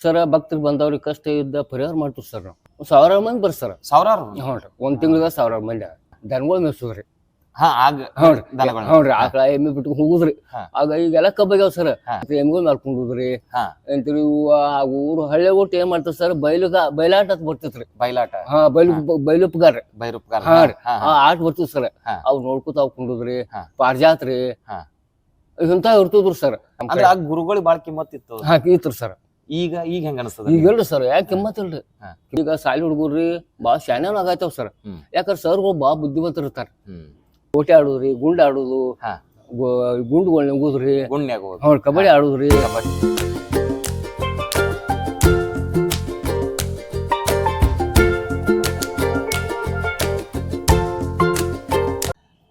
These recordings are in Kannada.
ಸರ ಭಕ್ತರು ಬಂದವ್ರಿಗೆ ಕಷ್ಟ ಇದ್ದ ಪರಿಹಾರ ಮಾಡ್ತೀವಿ ಸರ್ ನಾವು. ಸಾವಿರ ಮಂದಿ ಬರ್ತಾರ ಸಾವಿರಾರು? ಹ್ಞೂ ರೀ. ಒಂದ್ ತಿಂಗಳ ಸಾವಿರಾರು ಮಂದಿ. ದನಗಳು ಮೇಯ್ಸೋದ್ರಿ ಹಾ ಆಗ. ಹ್ಞೂ ಆಕಳ ಎಮ್ಮೆ ಬಿಟ್ಟು ಹೋಗುದ್ರಿ ಹಾ. ಆಗ ಈಗೆಲ್ಲ ಕಬ್ಬಾಗ್ಯಾವ ಸರ್. ಹಾ. ಎಮ್ಮಿಗಳು ಮಾರ್ಕೊಂಡುದ್ರಿ ಹಾ. ಅಂತೀರಿ ಊರು ಹಳ್ಳಿ ಒಟ್ಟು ಏನ್ ಮಾಡ್ತಾರ ಸರ್ ಬೈಲುಗ ಬೈಲಾಟ ಅಂತ ಬರ್ತೈತ್ರಿ ಬಯಲಾಟ ಹಾ ಬೈಲು ಬೈಲುಪ್ಗಾರ ಬೈರುಪ್ಗಾರ ಹಾ ರೀ. ಹಾ, ಆಟ ಬರ್ತೀವಿ ಸರ್. ಹಾ. ಅವ್ ನೋಡ್ಕೊತ ಅವ್ ಕುಂಡುದ್ರಿ ಹಾ. ಹಾ. ಇಂತ ಇರ್ತದ್ರಿ ಸರ್. ಅಂದ್ರೆ ಆ ಗುರುಗಳಿಗೆ ಬಾಳ ಕಿಮ್ಮತ್ ಇತ್ತು. ಹಾಕಿತ್ರಿ ಸರ್. ಈಗ ಈಗ ಹೆಂಗ ಅನಿಸ್ತದ ಈಗ ಹೇಳ್ರಿ ಸರ್ ಯಾಕೆ ಕಿಮ್ಮತ್ ಇಲ್ರಿ? ಹಾ. ಈಗ ಸಾಲಿ ಹುಡುಗರ್ರಿ ಬಾ ಶಾನ್ಯಾನ ಆಗೈತವ್ ಸರ್. ಯಾಕಂದ್ರೆ ಸರ್ಗಳು ಭಾಳ ಬುದ್ಧಿವಂತರು ಇರ್ತಾರ. ಕೋಟೆ ಆಡೋದ್ರಿ ಗುಂಡ್ ಆಡೋದು ಗುಂಡುಗಳು ಹೋಗೋದು. ಅವ್ರ ಕಬಡ್ಡಿ ಆಡೋದ್ರಿ. ಕಬಡ್ಡಿ.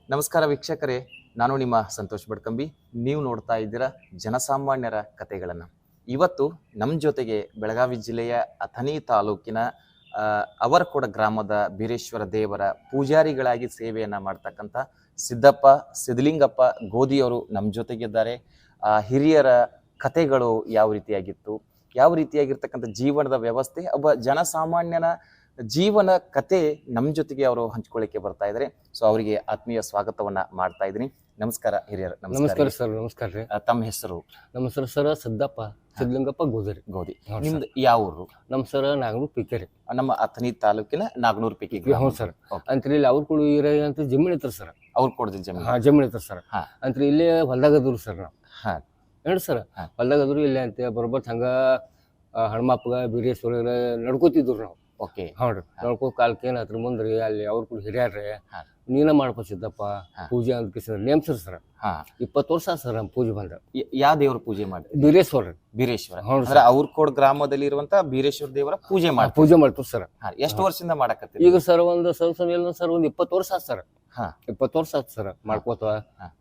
ನಮಸ್ಕಾರ ವೀಕ್ಷಕರೇ ನಾನು ನಿಮ್ಮ ಸಂತೋಷ್ ಬಡ್ಕಂಬಿ. ನೀವು ನೋಡ್ತಾ ಇದ್ದೀರಾ ಜನಸಾಮಾನ್ಯರ ಕಥೆಗಳನ್ನು ಇವತ್ತು ನಮ್ಮ ಜೊತೆಗೆ ಬೆಳಗಾವಿ ಜಿಲ್ಲೆಯ ಅಥಣಿ ತಾಲೂಕಿನ ಅವರಕೋಡ ಗ್ರಾಮದ ಬೀರೇಶ್ವರ ದೇವರ ಪೂಜಾರಿಗಳಾಗಿ ಸೇವೆಯನ್ನು ಮಾಡ್ತಕ್ಕಂಥ ಸಿದ್ದಪ್ಪ, ಸಿದ್ಧಲಿಂಗಪ್ಪ ಗೋಧಿಯವರು ನಮ್ಮ ಜೊತೆಗಿದ್ದಾರೆ. ಹಿರಿಯರ ಕಥೆಗಳು ಯಾವ ರೀತಿಯಾಗಿತ್ತು, ಯಾವ ರೀತಿಯಾಗಿರ್ತಕ್ಕಂಥ ಜೀವನದ ವ್ಯವಸ್ಥೆ, ಒಬ್ಬ ಜನಸಾಮಾನ್ಯನ ಜೀವನ ಕತೆ ನಮ್ಮ ಜೊತೆಗೆ ಅವರು ಹಂಚ್ಕೊಳ್ಳಿಕ್ಕೆ ಬರ್ತಾ ಇದ್ದಾರೆ. ಸೊ, ಅವರಿಗೆ ಆತ್ಮೀಯ ಸ್ವಾಗತವನ್ನು ಮಾಡ್ತಾ ಇದ್ದೀನಿ. ನಮಸ್ಕಾರ ಹಿರಿಯರ ನಮಸ್ಕಾರ ಸರ್ ನಮಸ್ಕಾರ ರೀ. ತಮ್ಮ ಹೆಸರು? ನಮ್ಮ ಸರ್ ಸರ ಸಿದ್ದಪ್ಪ ಸಿದ್ಲಿಂಗಪ್ಪ ಗೋದರಿ ಗೋದಿ ನಿಮ್ದು ಯಾವ ಊರು? ನಮ್ಮ ಸರ ನಾಗನೂರು ಪಿಕೆರಿ ನಮ್ಮ ಅಥಣಿ ತಾಲೂಕಿನ ನಾಗನೂರು ಪಿಕೆ ಹ್ಞೂ ಸರ್. ಅಂತ ಅಂತ್ರಿ ಇಲ್ಲಿ ಅವ್ರು ಕುಳು ಇರೋ ಅಂತ ಜಮೀನ್ ಇತ್ತು ಸರ್. ಅವ್ರು ಕೊಡ್ದಿದ್ದ ಜಮೀನು. ಹಾಂ ಜಮೀನ್ ಇತ್ತು ಸರ್. ಅಂತ ಅಂತ್ರಿ ಇಲ್ಲೇ ಹೊಲ್ದಾಗದ್ರು ಸರ್ ನಾವು. ಹಾಂ. ಹೇಳಿ ಸರ್? ಹೊಲ್ದಾಗ ಹೊಲ್ದಾಗದ್ರು ಇಲ್ಲೇ ಅಂತ ಬರೋಬ್ಬರ್ ಹಂಗ ಬಿರೇಶ್ವರ ಬೀರೇಶ್ವರ ನಡ್ಕೋತಿದ್ರು ನಾವು. ಓಕೆ. ಹೌದ್ರಿ ನಡ್ಕೋ ಕಾಲಕ್ಕೆ ಏನಾತ್ರಿ ಮುಂದ್ರಿ ಅಲ್ಲಿ ಅವ್ರ ಕೂಡ ಹಿರಿಯಾರ್ರಿ. ನೀನ ಮಾಡ್ಕೊ ಸಿದ್ದಪ್ಪ ಪೂಜೆ ಅಂತ ಕಿಸಿದ್ರ ನೇಮ್ಸರ್ ಸರ್. ಹಾ. ಇಪ್ಪತ್ತು ವರ್ಷ ಸರ್ ನಮ್ಮ ಪೂಜೆ ಬಂದ. ಯಾವ ದೇವ್ರ ಪೂಜೆ ಮಾಡಿ ಬೀರೇಶ್ವರ. ಬೀರೇಶ್ವರ. ಸರ್. ಅವ್ರ ಕೋಡ್ ಗ್ರಾಮದಲ್ಲಿ ಇರುವಂತ ಬೀರೇಶ್ವರ ದೇವರ ಪೂಜೆ ಮಾಡಿ ಪೂಜೆ ಮಾಡ್ತೀವಿ ಸರ್. ಎಷ್ಟು ವರ್ಷದಿಂದ ಮಾಡಕತ್ತೀರಿ? ಈಗ ಸರ್ ಒಂದು ಸರ್ ಸರ್ ಇಲ್ಲ ಸರ್ ಒಂದು ಇಪ್ಪತ್ತು ವರ್ಷ ಆತ್ ಸರ್. ಹಾ. ಇಪ್ಪತ್ತು ವರ್ಷ ಆತ್ ಸರ್ ಮಾಡ್ಕೋತ.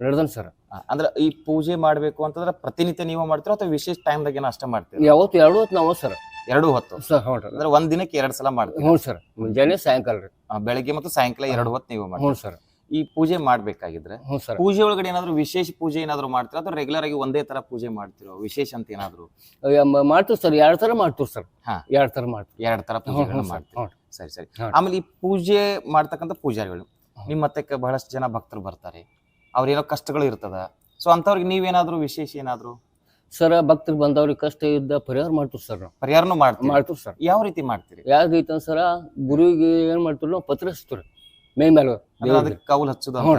ನಡೆದನ್ ಸರ್. ಅಂದ್ರೆ ಈ ಪೂಜೆ ಮಾಡ್ಬೇಕು ಅಂತಂದ್ರೆ ಪ್ರತಿನಿತ್ಯ ನೀವು ಮಾಡ್ತೀರ ಅಥವಾ ವಿಶೇಷ ಟೈಮ್ದಾಗ ಏನೋ ಅಷ್ಟೇ ಮಾಡ್ತೀರಿ? ಯಾವತ್ತು ಎರಡು ಹೊತ್ತು ನಾವು ಸರ್. ಎರಡು ಹೊತ್ತು. ಸರ್ ಹ್ಞೂ ಅಂದ್ರೆ ಒಂದ್ ದಿನಕ್ಕೆ ಎರಡ್ ಸಲ ಮಾಡ್ತೀವಿ ಹ್ಞೂ ಸರ್ ಮುಂಜಾನೆ ಸಾಯಂಕಾಲ ರೀ. ಬೆಳಗ್ಗೆ ಮತ್ತು ಸಾಯಂಕಾಲ ಎರಡು ಹೊತ್ತು ನೀವು ಹ್ಞೂ ಸರ್. ಈ ಪೂಜೆ ಮಾಡ್ಬೇಕಾಗಿದ್ರೆ ಹ್ಞೂ ಸರ್. ಪೂಜೆ ಒಳಗಡೆ ಏನಾದ್ರು ವಿಶೇಷ ಪೂಜೆ ಏನಾದ್ರು ಮಾಡ್ತೀರಾ ಅಥವಾ ರೆಗ್ಯುಲರ್ ಆಗಿ ಒಂದೇ ತರ ಪೂಜೆ ಮಾಡ್ತಿರೋ? ವಿಶೇಷ ಅಂತ ಏನಾದ್ರು? ಮಾಡ್ತೀವಿ ಸರ್ ಎರಡು ತರ ಮಾಡ್ತೀವಿ ಸರ್. ಹಾ. ಎರಡು ಥರ ಮಾಡ್ತೀವಿ. ಎರಡ್ ತರ ಹ್ಞೂ ಪೂಜೆಗಳನ್ನ ಹ್ಞೂ ಸರ್. ಹ್ಞೂ. ಸರಿ ಸರಿ. ಹಾ. ಆಮೇಲೆ ಈ ಪೂಜೆ ಮಾಡ್ತಕ್ಕಂಥ ಪೂಜಾರಿಗಳು. ನಿಮ್ಮ ಹತ್ತಕ್ಕೆ ಬಹಳಷ್ಟು ಜನ ಭಕ್ತರು ಬರ್ತಾರೆ. ಅವ್ರೇನೋ ಕಷ್ಟಗಳು ಇರ್ತದ. ಸೊ ಅಂತವ್ರಿಗೆ ನೀವೇನಾದ್ರೂ ವಿಶೇಷ ಏನಾದ್ರು? ಸರ್ ಭಕ್ತರು ಬಂದವ್ರಿಗೆ ಕಷ್ಟ ಇದ್ದ ಪರಿಹಾರ ಮಾಡ್ತೀವಿ ಸರ್ ನಾವು. ಪರಿಹಾರನೂ ಮಾಡ್ತೀರಿ ಮಾಡ್ತೀವಿ ಸರ್. ಯಾವ ರೀತಿ ಮಾಡ್ತೀರಿ? ಯಾವ ರೀತಿ ಸರ ಗುರುವಿಗೆ ಏನ್ ಮಾಡ್ತೀವಿ ನಾವು ಪತ್ರ ಹಚ್ತೀವಿ ಮೈ ಮೇಲೆ ಅದಕ್ಕೆ ಕೌಲ್ ಹಚ್ಚುದು ಹ್ಞೂ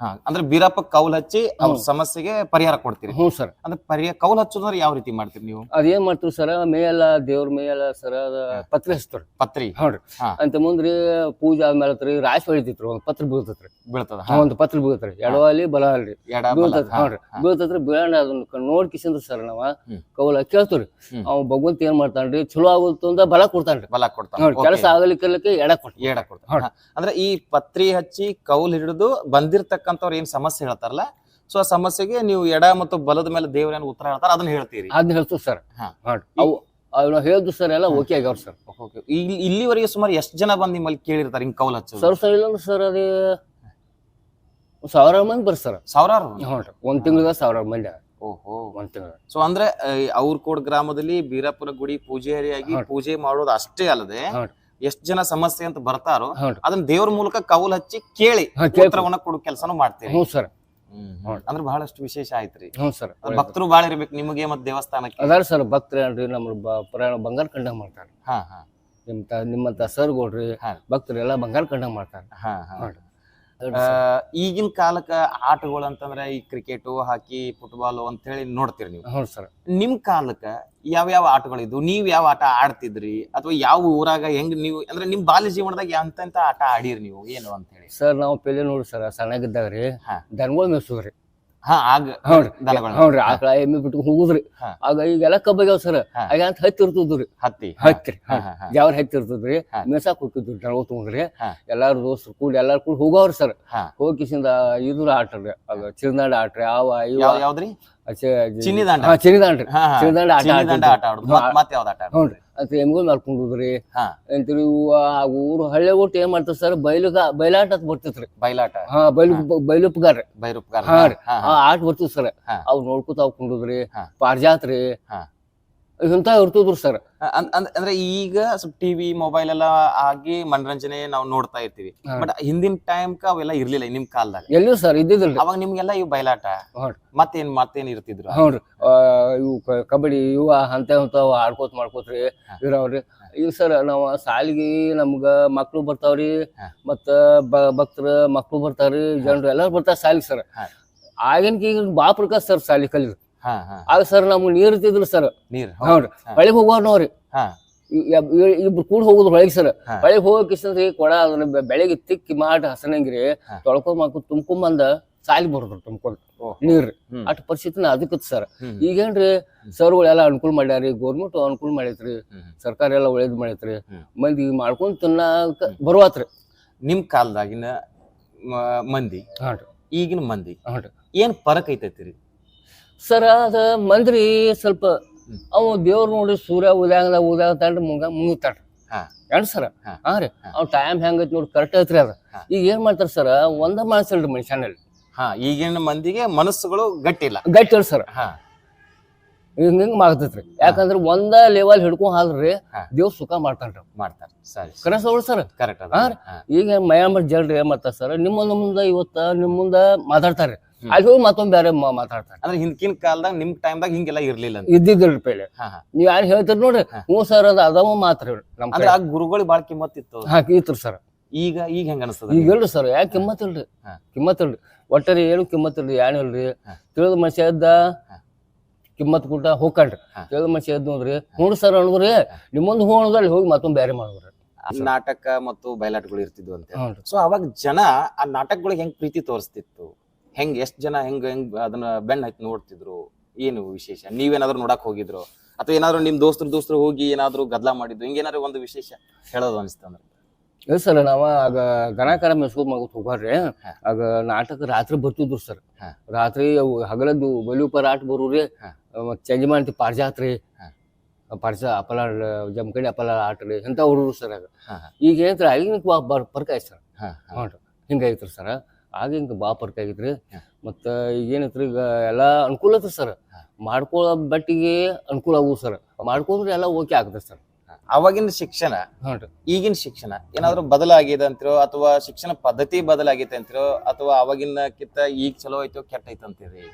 ಹಾ, ಅಂದ್ರೆ ಬೀರಪ್ಪ ಕೌಲ್ ಹಚ್ಚಿ ಅವ್ರ ಸಮಸ್ಯೆಗೆ ಪರಿಹಾರ ಕೊಡ್ತೀರಿ. ಹ್ಞೂ ಸರ್. ಅಂದ್ರೆ ಪರಿಹಾರ ಕೌಲ್ ಹಚ್ಚೋದ್ರೆ ಯಾವ ರೀತಿ ಮಾಡ್ತೀರಿ ನೀವು? ಅದೇನ್ ಮಾಡ್ತೀವಿ ಸರ ಮೇಯಲ್ಲ ದೇವ್ರ ಮೇಲ ಸರ ಅದ ಪತ್ರ ಹಚ್ತೀವಿ ಪತ್ರಿ. ಹೌದ್ರಿ ಹಾ. ಅಂತ ಮುಂದ್ರಿ ಪೂಜೆ ಆದ್ಮೇಲೆ ರಾಶಿ ಬೆಳಿತೈತ್ರಿ ಒಂದ್ ಪತ್ರ ಬೀಳ್ತೈತ್ರಿ. ಬೀಳ್ತದ ಹಾ, ಒಂದ್ ಪತ್ರ ಬೀಳ್ತಾರೆ ಎಡವಲ್ಲಿ ಬಲವಾಲಿ ಎಡ ಬಲ. ಬೀಳ್ತೈತ್ರಿ. ಹಾ, ಹೌದ್ರಿ ಹಾ. ಬೀಳ್ತೈತ್ರಿ ಬೀಳಣ್ಣ ಅದನ್ನ ನೋಡ್ ಕಿಸಿಂದ್ರ ಸರ್ ನಾವ ಹ್ಮ್. ಕೌಲ ಕೇಳ್ತೀವ್ರಿ. ಹ್ಮ್. ಅವ್ ಭಗವಂತ ಏನ್ ಮಾಡ್ತಾನ್ರಿ ಚಲೋ ಆಗುತ್ತ ಅಂದ ಬಲ ಕೊಡ್ತಾನ್ರಿ. ಬಲ ಕೊಡ್ತಾನ. ನೋಡ್ರಿ ಕೆಲಸ ಆಗಲಿಕ್ಕೆ ಎಡ ಕೊಡ್ತಾನ. ಎಡ ಕೊಡ್ತಾನೆ. ಹಾ. ಅಂದ್ರೆ ಈ ಪತ್ರಿ ಹಚ್ಚಿ ಕೌಲ್ ಹಿಡಿದು ಬಂದಿರ್ತಕ್ಕಂಥವ್ರು ಏನ್ ಸಮಸ್ಯೆ ಹೇಳ್ತಾರಲ್ಲ ಸೊ ಆ ಸಮಸ್ಯೆಗೆ ನೀವು ಎಡ ಮತ್ತು ಬಲದ ಮೇಲೆ ದೇವರೇನು ಉತ್ತರ ಹೇಳ್ತಾರ ಅದನ್ನ ಹೇಳ್ತೀರಿ. ಅದನ್ನ ಹೇಳ್ತೀವಿ ಸರ್. ಹಾ. ಅವು ಅವ್ ನಾವ್ ಹೇಳಿದ್ದು ಸರ್ ಎಲ್ಲ ಓಕೆ ಆಗ್ಯಾವ ಸರ್. Okay. ಇಲ್ಲಿ ಇಲ್ಲಿವರೆಗೆ ಸುಮಾರು ಎಷ್ಟು ಜನ ಬಂದು ನಿಮ್ಮಲ್ಲಿ ಕೇಳಿರ್ತಾರೆ ಹಿಂಗ್ ಕೌಲ್ ಹಚ್ಚೋದು? ಸರ್ ಸರ್ ಇಲ್ಲ ಸರ್ ಅದೇ ಸಾವಿರಾರು ಮಂದಿ ಬರ್ತಾರ ಸಾವಿರಾರು ನೋಡ್ರಿ ಒಂದ್ ತಿಂಗಳ ಸಾವಿರಾರು ಮಂದಿ. ಓಹೋ. ಒಂದ್ ತಿಂಗಳ ಸೊ ಅಂದ್ರೆ ಅವ್ರಕೋಡ್ ಗ್ರಾಮದಲ್ಲಿ ಬೀರಾಪುರ ಗುಡಿ ಪೂಜಾರಿಯಾಗಿ ಹೌದು. ಪೂಜೆ ಮಾಡೋದು ಅಷ್ಟೇ ಅಲ್ಲದೆ ಹೌದು. ಎಷ್ಟ್ ಜನ ಸಮಸ್ಯೆ ಅಂತ ಬರ್ತಾರೋ ಹೌದ್ರಿ ಅದನ್ನ ದೇವ್ರ ಮೂಲಕ ಕೌಲ್ ಹಚ್ಚಿ ಕೇಳಿ ಹಾ. ಉತ್ತರವನ್ನ ಕೊಡೋ ಕೆಲಸನೂ ಮಾಡ್ತೀರಿ ಹ್ಞೂ ಸರ್. ಹೌದು. ಅಂದ್ರೆ ಬಹಳಷ್ಟು ವಿಶೇಷ ಆಯ್ತ್ರಿ ಹ್ಞೂ ಸರ್ ಅದ್ ಭಕ್ತರು ಬಾಳ ಇರ್ಬೇಕು ನಿಮಗೆ ಮತ್ತೆ ದೇವಸ್ಥಾನಕ್ಕೆ ಅದಾರ ಸರ್ ಭಕ್ತರು ಏನ್ರಿ ನಮ್ಮ ಬ- ಪ್ರಯಾಣ ಬಂಗಾರ ಕಂಡಂಗ್ ಮಾಡ್ತಾರೆ ಹಾ ಹಾ ನಿಮ್ಮ ತ ನಿಮ್ಮಂತ ಸರ್ಗೋಡ್ರಿ ಹಾ. ಭಕ್ತರು ಎಲ್ಲ ಬಂಗಾರ ಕಂಡಂಗ್ ಮಾಡ್ತಾರೆ ಹಾ ಹಾ ನೋಡ್ರಿ. ಈಗಿನ ಕಾಲಕ್ಕೆ ಆಟಗಳು ಅಂತಂದ್ರೆ ಈ ಕ್ರಿಕೆಟ್ ಹಾಕಿ ಫುಟ್ಬಾಲ್ ಅಂತ ಹೇಳಿ ನೋಡ್ತೀರಿ ನೀವು. ಹೌದು ಸರ್. ನಿಮ್ ಕಾಲಕ್ಕೆ ಯಾವ ಯಾವ ಆಟಗಳಿದ್ವು? ನೀವ್ ಯಾವ ಆಟ ಆಡ್ತಿದ್ರಿ? ಅಥವಾ ಯಾವ ಊರಾಗ ಹೆಂಗ್ ನೀವು ಅಂದ್ರೆ ನಿಮ್ ಬಾಲ್ಯ ಜೀವನದಾಗ ಎಂತೆಂತ ಆಟ ಆಡಿರಿ ನೀವು? ಏನು ಅಂತ ಹೇಳಿ ಸರ್ ನಾವು ಪೆಲೆ ನೋಡಿ ಸರ್ ಸಣ್ಣಗಿದ್ದಾಗ ರೀ. ದನಗಳು ಮೇಯ್ಸೋದ್ರಿ ಹಾ ಆಗ ನೋಡ್ರಿ ಆಕಳ ಎಮ್ಮೆ ಬಿಟ್ಟು ಹೋಗುದ್ರಿ. ಆಗ ಈಗೆಲ್ಲ ಕಬ್ಬಾಗ್ಯಾವ ಸರ್. ಆಗ ಅಂತ ಹತ್ತಿ ಇರ್ತದ್ರಿ. ಹತ್ತಿ. ಹತ್ತಿ. ಜಾವ್ರ ಹತ್ತಿ ಇರ್ತದ್ರಿ. ಮೇಸಾಕ್ ಹೋಗ್ತಿದ್ರಿ ತಗೊಂಡ್ರಿ. ಎಲ್ಲಾರು ದೋಸ್ತರು ಕೂಡಿ ಎಲ್ಲಾರು ಕೂಡಿ ಹೋಗವ್ರಿ ಸರ್. ಹೋಗಿಸಿಂದ ಇದ್ರ ಆಟ್ರಿ ಆಗ ಚಿರ್ನಾಡ ಆಟ್ರಿ ಅವ ಇವ. ಯಾವ ಯಾವ್ದ್ರಿ? ಚಿನ್ನಿ ದಾಂಡ? ಹಾ ಚಿನ್ನಿದಾಂಡ್ರಿ. ಚಿನ್ನಿದಾಂಡ ಆಟ ಆಟ ಅಂತ ಎಮ್ಗಳು ಮಾಡ್ಕೊಂಡುದ್ರಿ ಹಾ. ಅಂತೀರಿ ಇವು ಆ ಊರು ಹಳ್ಳಿ ಒಟ್ಟು ಏನ್ ಮಾಡ್ತಾರ ಸರ್ ಬೈಲು ಬೈಲಾಟ ಅಂತ ಬರ್ತೈತ್ರಿ. ಬಯಲಾಟ ಹಾ ಬೈಲು ಬೈಲುಪ್ಗಾರ ಬೈರೂಪ್ಗಾರ ಹಾ ರೀ. ಆ. ಆಟ ಬರ್ತೈತಿ ಸರ್. ಅವ್ರು ಅವ್ ನೋಡ್ಕೊತ ಅವ್ ಕುಂಡುದ್ರಿ. ಹಾ. ಇಂಥ ಇರ್ತಿದ್ರು ಸರ್. ಅಂದ್ರೆ ಈಗ ಸ್ವಲ್ಪ ಟಿವಿ ಮೊಬೈಲ್ ಎಲ್ಲ ಆಗಿ ಮನರಂಜನೆ ನಾವು ನೋಡ್ತಾ ಇರ್ತೀವಿ. ಬಟ್ ಹಿಂದಿನ ಟೈಮ್ ಅವೆಲ್ಲ ಇರ್ಲಿಲ್ಲ ನಿಮ್ ಕಾಲದಾಗ. ಎಲ್ಲೂ ಸರ್ ಇದ್ದಿದ್ರು ಅವಾಗ ನಿಮ್ಗೆಲ್ಲ ಇವು ಬಯಲಾಟ. ಮತ್ತೇನ್ ಮತ್ತೇನ್ ಇರ್ತಿದ್ರು? ಹೌದ್ರಿ ಇವು ಕಬಡ್ಡಿ ಇವ ಅಂತ ಆಡ್ಕೋತ ಮಾಡ್ಕೋತ್ರಿ ಹಾ. ಇರವ್ರಿ. ಈಗ ಸರ್ ನಾವು ಸಾಲಿಗೆ ನಮ್ಗ ಮಕ್ಳು ಬರ್ತಾವ್ರಿ. ಮತ್ತ ಭಕ್ತರ ಮಕ್ಳು ಬರ್ತಾವ್ರಿ ಜನರು ಎಲ್ಲಾರು ಬರ್ತಾರ ಸಾಲಿಗೆ ಸರ್. ಆಗಿನ ಬಾ ಪ್ರಕಾಶ್ ಸರ್ ಸಾಲಿ ಹಾ ಆಗ ಸರ್ ನಮ್ಗೆ ನೀರ್ ಇರ್ತಿದ್ರು ಸರ್. ನೀರ್ ಹೌದ್ರಿ. ಹೊಳಿಗೆ ಹೋಗೋರ್ ಇ- ಇಬ್ರು ಕೂಡ ಹೋಗುದು ಹೊಳಿಗೆ ಸರ್. ಹೊಳಿಗೆ ಹೋಗಕ್ಕಿಸ್ತಂದ್ರಿ ಕೊಡ ಅದನ್ನ ಬೆಳಿಗ್ಗೆ ತಿಕ್ಕಿ ಮಾಡಿ ಹಸನಂಗಿರಿ. ತೊಳ್ಕೊಂಡ್ ತೊಳ್ಕೊಂಡ್ ತುಂಬ್ಕೊಂಡ್ ಬಂದ ಸಾಲಿ ಬರ್ದ್ರು ತುಂಬ್ಕೊಂಡು. ನೀರ್. ಅಟ್ ಪರಿಸ್ಥಿತಿನ ಅದಕ್ಕೆ ಸರ್. ಈಗ ಈಗೇನ್ರಿ ಸರ್ಗಳು ಎಲ್ಲ ಅನುಕೂಲ ಮಾಡ್ಯಾರಿ ಗೌರ್ಮೆಂಟ್ ಅನುಕೂಲ ಮಾಡೈತ್ರಿ ಸರ್ಕಾರ ಎಲ್ಲ ಒಳ್ಳೇದ್ ಮಾಡೈತ್ರಿ. ಮಂದಿ ಮಾಡ್ಕೊಂಡ್ ತಿನ್ನಾಕ ಬರುವತ್ರಿ. ನಿಮ್ ಕಾಲದಾಗಿನ ಮಂದಿ ಈಗಿನ ಮಂದಿ ಏನ್ ಫರಕ್ ಐತೈತಿರಿ? ಸರ್ ಅದ ಮಂದ್ರಿ ಸ್ವಲ್ಪ. ಅವ ದೇವ್ರ ನೋಡಿ ಸೂರ್ಯ ಉದ್ಯಾಂಗದ ಉದ್ಯಾಗ ಮುಂಗ ಮುங்குತ್ತಾಡ್ರಿ ಹಾ. ಏನ್ ಸರ? ಹಾ. ರೀ. ಅವ್ ಟೈಮ್ ಹೆಂಗೈತಿ ನೋಡಿ ಕರೆಕ್ಟ್ ಐತ್ರಿ ಅದ. ಈಗ ಏನ್ ಮಾಡ್ತಾರ ಸರ್ ಒಂದ ಮನಸ್ಸಲ್ರಿ ಮನುಷ್ಯನಲ್ಲಿ. ಹಾ ಈಗಿನ ಮಂದಿಗೆ ಮನಸ್ಸುಗಳು ಗಟ್ಟಿಲ್ಲ. ಗಟ್ಟಿ ಇರ್ ಸರ್. ಹಾ. ಹಿಂಗ ಹಿಂಗ್ ಮಾಡ್ತೈತ್ರಿ ಯಾಕಂದ್ರ ಒಂದ ಲೆವೆಲ್ ಹಿಡ್ಕೊಂಡ್ ಹಾಲ್ರಿ ದೇವ್ ಸುಖ ಮಾಡ್ತಾನ್ರಿ ಮಾಡ್ತಾರ. ಸರಿ ಕರೆಸ್ ಅವ್ರು ಸರ್. ಕರೆಕ್ಟ್ ಅದ. ಈಗ ಮಯಾಮರ್ ಜಲ್ರಿ ಏನ್ ಮಾಡ್ತಾರ ಸರ್ ನಿಮ್ಮ ಮುಂದ ಇವತ್ತ ನಿಮ್ ಮುಂದ ಮಾತಾಡ್ತಾರ್ರಿ. ಅಲ್ಲಿ ಹೋಗಿ ಮತ್ತೊಂದ್ ಬೇರೆ ಮಾತಾಡ್ತಾರೆ. ಅಂದ್ರೆ ಹಿಂದಿನ ಕಾಲದಾಗ ನಿಮ್ ಟೈಮ್ದಾಗ ಹಿಂಗೆಲ್ಲ ಇರ್ಲಿಲ್ಲ ಇದ್ದಿದ್ರು ಪೇಳೆ. ನೀವ್ ಯಾರು ಹೇಳ್ತೀರಿ ನೋಡ್ರಿ ಮೂರ್ ಹ್ಞೂ ಸರ್ ಅದ ಅದಾವ ಮಾತ್ರ ನಮ್ ಅಂದ್ರೆ ಆ ಗುರುಗಳಿಗೆ ಬಾಳ ಕಿಮ್ಮತ್ ಇತ್ತು. ಹಾ ಇತ್ತು ಸರ್ ಈಗ ಈಗ ಹೆಂಗ ಅನಿಸ್ತದ ಈಗ ಹೇಳ್ರಿ ಸರ್ ಯಾಕೆ ಕಿಮ್ಮತ್ ಇಲ್ರಿ. ಕಿಮ್ಮತ್ ಇಲ್ರಿ. ಒಟ್ಟರಿ ಏನು ಕಿಮ್ಮತ್ ಇಲ್ರಿ ಏನು ಇಲ್ರಿ. ತಿಳಿದ ಮನುಷ್ಯ ಇದ್ದ. ಕಿಮ್ಮತ್ ಕೂಡ ಹೋಗ್ಕಂಡ್ರಿ. ಹಾ. ತಿಳಿದ ಮನುಷ್ಯ ಇದ್ದು ನೋಡ್ರಿ. ಹ್ಞೂ ಸರ್ ಅನ್ನೋದ್ರಿ ನಿಮ್ಮೊಂದು ಹ್ಞೂ ಅಲ್ಲಿ ಹೋಗಿ ಮತ್ತೊಂದು ಬೇರೆ ಮಾಡಿದ್ರಿ ನಾಟಕ ಮತ್ತು ಬಯಲಾಟಗಳು ಇರ್ತಿದ್ವು ಅಂತ. ಸೊ ಅವಾಗ ಜನ ಆ ನಾಟಕಗಳಿಗೆ ಹೆಂಗ್ ಪ್ರೀತಿ ತೋರಿಸ್ತಿತ್ತು? ಹೆಂಗ್ ಎಷ್ಟು ಜನ ಹೆಂಗ್ ಹೆಂಗ್ ಅದನ್ನ ಬೆಣ್ಣ ಹಾಕಿ ನೋಡ್ತಿದ್ರು? ಏನು ವಿಶೇಷ? ನೀವೇನಾದ್ರೂ ನೋಡಕ್ ಹೋಗಿದ್ರು? ಅಥವಾ ಏನಾದ್ರು ನಿಮ್ ದೋಸ್ತರು ದೋಸ್ತರು ಹೋಗಿ ಏನಾದ್ರು ಗದ್ಲಾ ಮಾಡಿದ್ರು? ಹಿಂಗೇನಾದ್ರು ಒಂದು ವಿಶೇಷ ಹೇಳೋದು ಅನಿಸ್ತಂದ್ರೆ ಇಲ್ಲ ಸರ್ ನಾವ ಆಗ ಗಣಕರ ಮೆಸ್ಕೂರ್ ಮಗತ್ ಹೋಗ್ರಿ ಹಾ. ಆಗ ನಾಟಕ ರಾತ್ರಿ ಬರ್ತಿದ್ರು ಸರ್. ರಾತ್ರಿ ಅವು ಹಗಲದ್ದು ಬಲಿಯುಪರ ಆಟ ಬರೋರಿ. ಮತ್ತೆ ಚಂಜಿ ಮಾಡ್ತಿ ಪಾರ್ಜಾತ್ರಿ. ಪರ್ಸ ಪಾರ್ಜ ಅಪಲ ಜಮಕಡಿ ಅಪಲ ಆಟ ರೀ ಇಂಥ ಹುಡುಗರು ಸರ್ ಆಗ. ಈಗ ಏನಂದ್ರೆ ಆಗಿನ ಬರ್ ಪರ್ಕ ಐತಿ ಸರ್. ಹಾ, ಹಾ. ಹ್ಞೂ ಹಿಂಗೈತ್ರಿ ಸರ್. ಆಗ ಹಿಂಗೆ ಭಾಳ ಪರ್ಕ ಆಗೈತ್ರಿ. ಮತ್ತು ಮತ್ತ ಈಗ ಏನೈತ್ರಿ ಈಗ ಎಲ್ಲ ಅನುಕೂಲ ಐತ್ರಿ ಸರ್. ಮಾಡ್ಕೊಳ್ಳೋ ಬಟ್ಟಿಗೆ ಅನುಕೂಲ ಆಗು ಸರ್. ಮಾಡ್ಕೊಂಡ್ರೆ ಎಲ್ಲ ಓಕೆ ಆಗ್ತದೆ ಸರ್. ಅವಾಗಿನ ಶಿಕ್ಷಣ ಹ್ಞೂ ರೀ. ಈಗಿನ ಶಿಕ್ಷಣ ಏನಾದರೂ ಬದಲಾಗಿದೆ ಅಂತಿರೋ ಅಥವಾ ಶಿಕ್ಷಣ ಪದ್ಧತಿ ಬದಲಾಗೈತೆ ಅಂತಿರೋ ಅಥವಾ ಅವಾಗಿನಕ್ಕಿಂತ ಈಗ ಚಲೋ ಐತೋ ಕೆಟ್ಟ ಐತೆ ಅಂತೀರಿ?